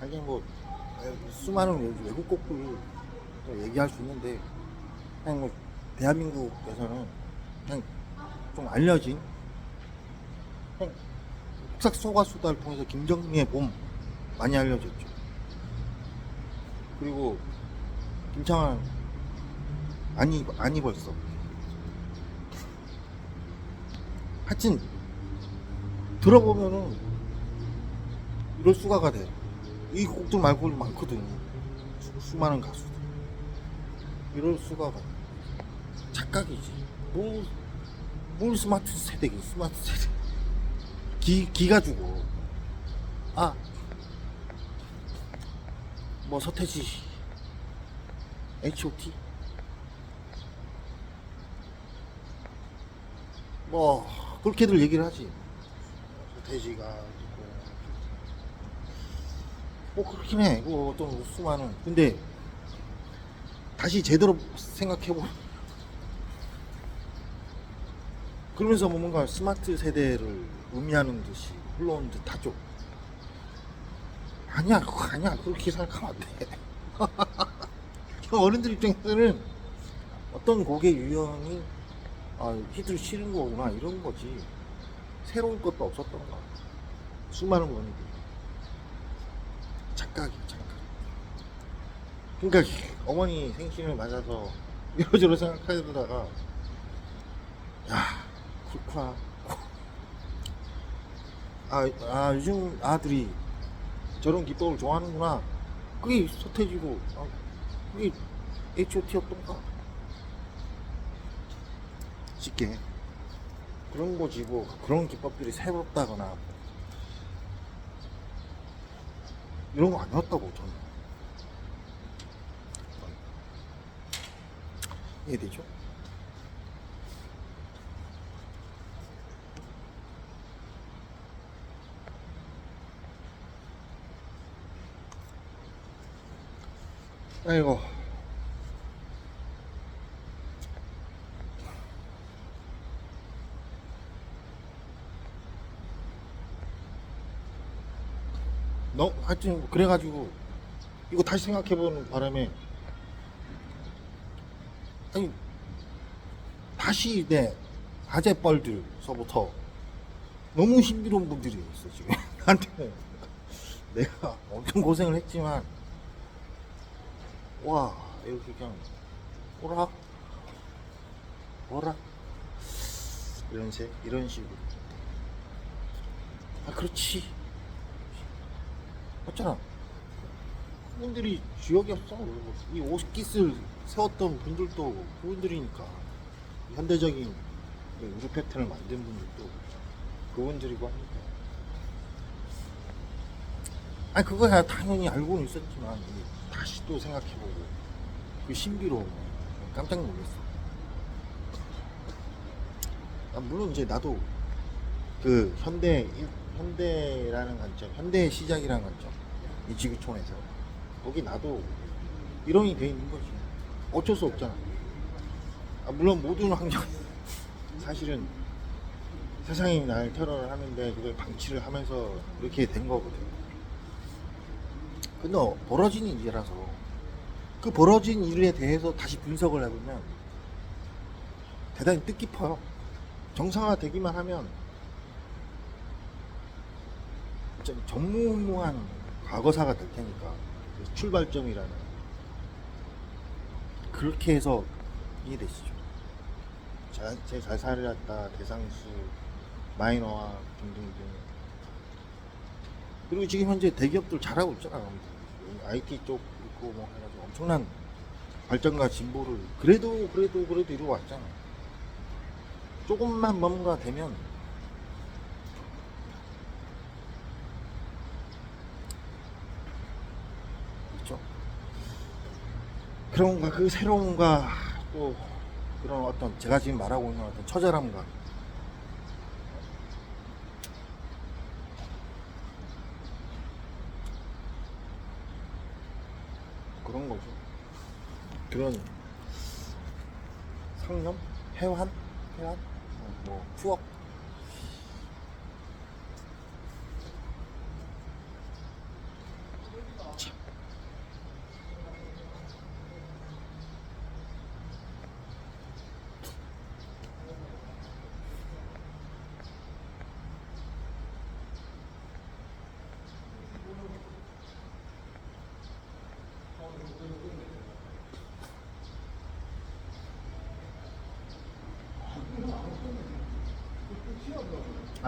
아니 뭐 수많은 외- 외국 곡들 얘기할 수 있는데 그냥 뭐 대한민국에서는 그냥 좀 알려진 그냥 폭삭 소가수다를 통해서 김정민의 봄 많이 알려졌죠. 그리고 김창완 아니 아니 벌써 하여튼 들어보면은 이럴 수가가 돼. 이 곡들 말고 많거든. 수, 수많은 가수들. 이럴 수가가 돼. 착각이지. 뭘, 뭘 스마트 세대기, 스마트 세대. 기, 기가 주고. 아, 뭐 서태지, H.O.T. 뭐, 그렇게들 얘기를 하지. 서태지가 뭐 그렇긴 해. 뭐 어떤 수많은. 근데 다시 제대로 생각해보. 그러면서 뭐 뭔가 스마트 세대를 의미하는 듯이 흘러온 듯 하죠. 아니야, 그거 아니야. 그렇게 생각하면 안 돼. 어른들 입장에서는 어떤 곡의 유형이 아, 히트를 치는 거구나 이런 거지. 새로운 것도 없었던 거야. 수많은 원인들이. 착각이 착각. 그러니까 어머니 생신을 맞아서 이러저러 생각하다가 야 그렇구나. 아, 아 요즘 아들이 저런 기법을 좋아하는구나. 그게 서태지고 아, 그게 H.O.T였던가. 쉽게 그런 거지 뭐 그런 기법들이 새롭다거나 이런 거 아니었다고 저는 이해되죠? 아이고 너 하여튼 그래가지고 이거 다시 생각해보는 바람에 아니 다시 내 아재뻘들서부터 너무 신비로운 분들이 있어 지금. 나한테 내가 엄청 고생을 했지만 와 이렇게 그냥 오라 오라 이런 색 이런 식으로. 아 그렇지. 맞잖아. 그분들이 주역이었어. 이 오스킷을 세웠던 분들도 그분들이니까 현대적인 우주 패턴을 만든 분들도 그분들이고 하니까. 아니 그거야 당연히 알고는 있었지만 다시 또 생각해보고 그 신비로움 깜짝 놀랐어. 아, 물론 이제 나도 그 현대 일- 현대라는 관점 현대의 시작이라는 관점 이 지구촌에서 거기 나도 일원이 돼 있는 거지 어쩔 수 없잖아. 아, 물론 모든 환경 사실은 세상이 날 테러를 하는데 그걸 방치를 하면서 이렇게 된 거거든. 근데 어, 벌어진 일이라서 그 벌어진 일에 대해서 다시 분석을 해보면 대단히 뜻깊어요. 정상화 되기만 하면 좀 전무후무한 과거사가 될 테니까. 그 출발점이라는 그렇게 해서 이해되시죠. 자- 제 자살이었다 대상수 마이너와 등등등. 그리고 지금 현재 대기업들 잘하고 있잖아 IT 쪽 있고 뭐 해가지고 엄청난 발전과 진보를 그래도 그래도 그래도 이루어 왔잖아 조금만 뭔가 되면 그렇죠 그런가 그 새로움과 또 그런 어떤 제가 지금 말하고 있는 어떤 처절함과 그런 거죠. 그런 상념, 해환, 해환, 어, 뭐 추억.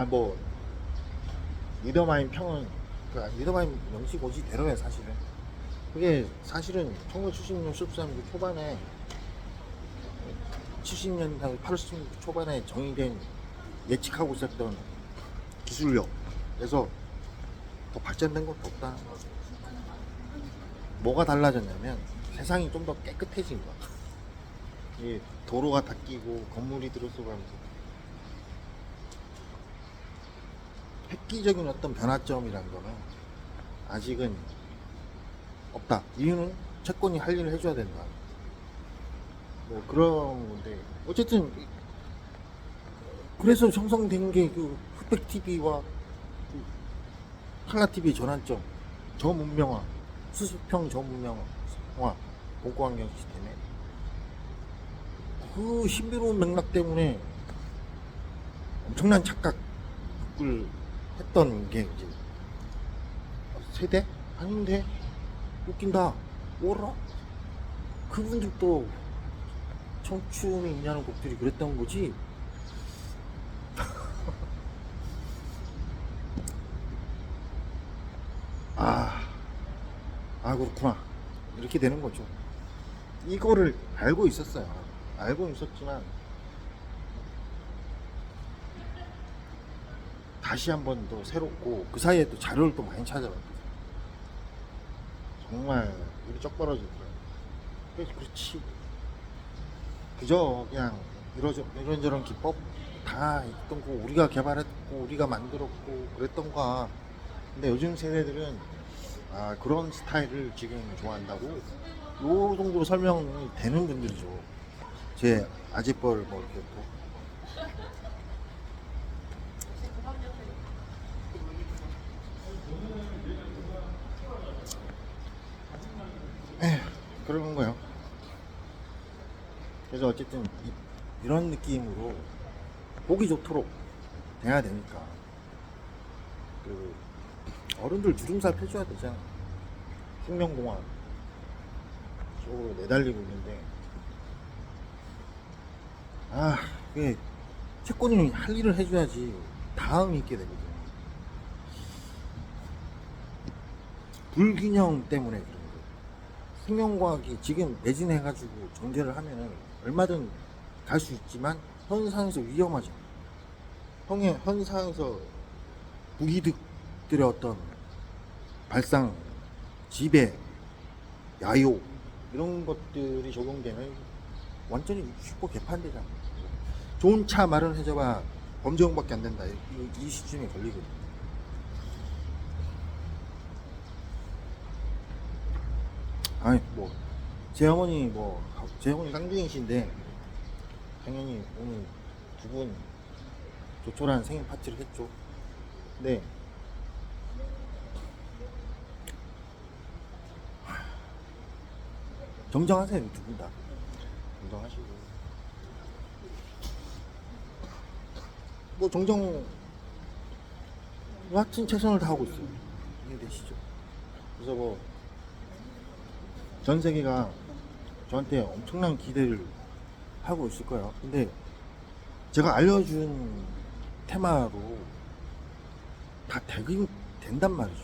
아뭐 리더마인 평은 그 리더마인 명식 오지 대로야 사실은. 그게 사실은 1970년 13년 초반에 70년 당 80년 초반에 정의된 예측하고 있었던 기술력 그래서 더 발전된 것도 없다. 뭐가 달라졌냐면 세상이 좀 더 깨끗해진 거야. 이 도로가 닦이고 건물이 들어서가면서 획기적인 어떤 변화점이란 거는 아직은 없다. 이유는 채권이 할 일을 해줘야 된다. 뭐 그런 건데 어쨌든 이- 그래서 형성된 게 그 흑백 TV와 그 칼라 TV의 전환점, 저문명화, 수수평 저문명화, 공고환경 시스템에 그 신비로운 맥락 때문에 엄청난 착각을 했던 게 이제 세대? 아닌데? 웃긴다. 뭐라? 그분들도 청춘이 있냐는 곡들이 그랬던 거지? 아, 아 그렇구나. 이렇게 되는 거죠. 이거를 알고 있었어요. 알고 있었지만 다시 한 번 더 새롭고 그 사이에 또 자료를 또 많이 찾아봤거든요. 정말 우리 쩍 벌어지더라고요. 그렇지. 그저 그냥 이러저, 이런저런 기법 다 있던 거 우리가 개발했고 우리가 만들었고 그랬던 거야. 근데 요즘 세대들은 아 그런 스타일을 지금 좋아한다고 요 정도로 설명이 되는 분들이죠. 제 아재뻘 뭐 이렇게 또 에휴, 그런 거요. 그래서 어쨌든 이, 런 느낌으로 보기 좋도록 돼야 되니까 그 어른들 주름살 펴줘야 되잖아. 생명공원 쪽으로 내달리고 있는데 아 이게 채권이 할 일을 해줘야지 다음이 있게 되거든. 불균형 때문에 거예요. 생명과학이 지금 매진해가지고 전개를 하면은 얼마든 갈 수 있지만 현상에서 위험하죠. 형의 현상에서 무기득들의 어떤 발상, 지배, 야요 이런 것들이 적용되면 완전히 슈퍼 개판되잖아. 좋은 차 마련해줘봐 범죄형밖에 안 된다. 이, 이 시점에 걸리거든. 아니 뭐제 어머니 뭐 제 어머니 쌍둥이신데 당연히 오늘 두 분 조촐한 생일 파티를 했죠. 근데 정정하세요 두 분 다. 정정하시고 뭐 정정 같은 최선을 다하고 있어요. 이해되시죠? 그래서 뭐 전 세계가 저한테 엄청난 기대를 하고 있을 거예요. 근데 제가 알려준 테마로 다 되긴 된단 말이죠.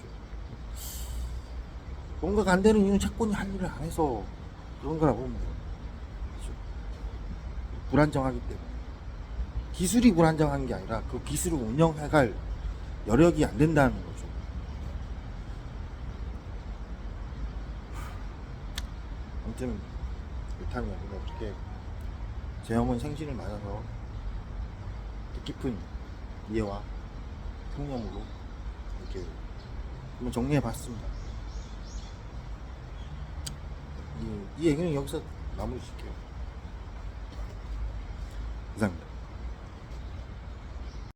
뭔가가 안 되는 이유는 채권이 할 일을 안 해서 그런 거라고 봅니다. 그죠? 불안정하기 때문에. 기술이 불안정한 게 아니라 그 기술을 운영해갈 여력이 안 된다는 거죠. 아무튼 그렇다면 오늘 어떻게 제 어머니 생신을 맞아서 뜻깊은 이해와 통념으로 이렇게 한번 정리해 봤습니다. 이, 이 얘기는 여기서 마무리 짓게요. 감사합니다.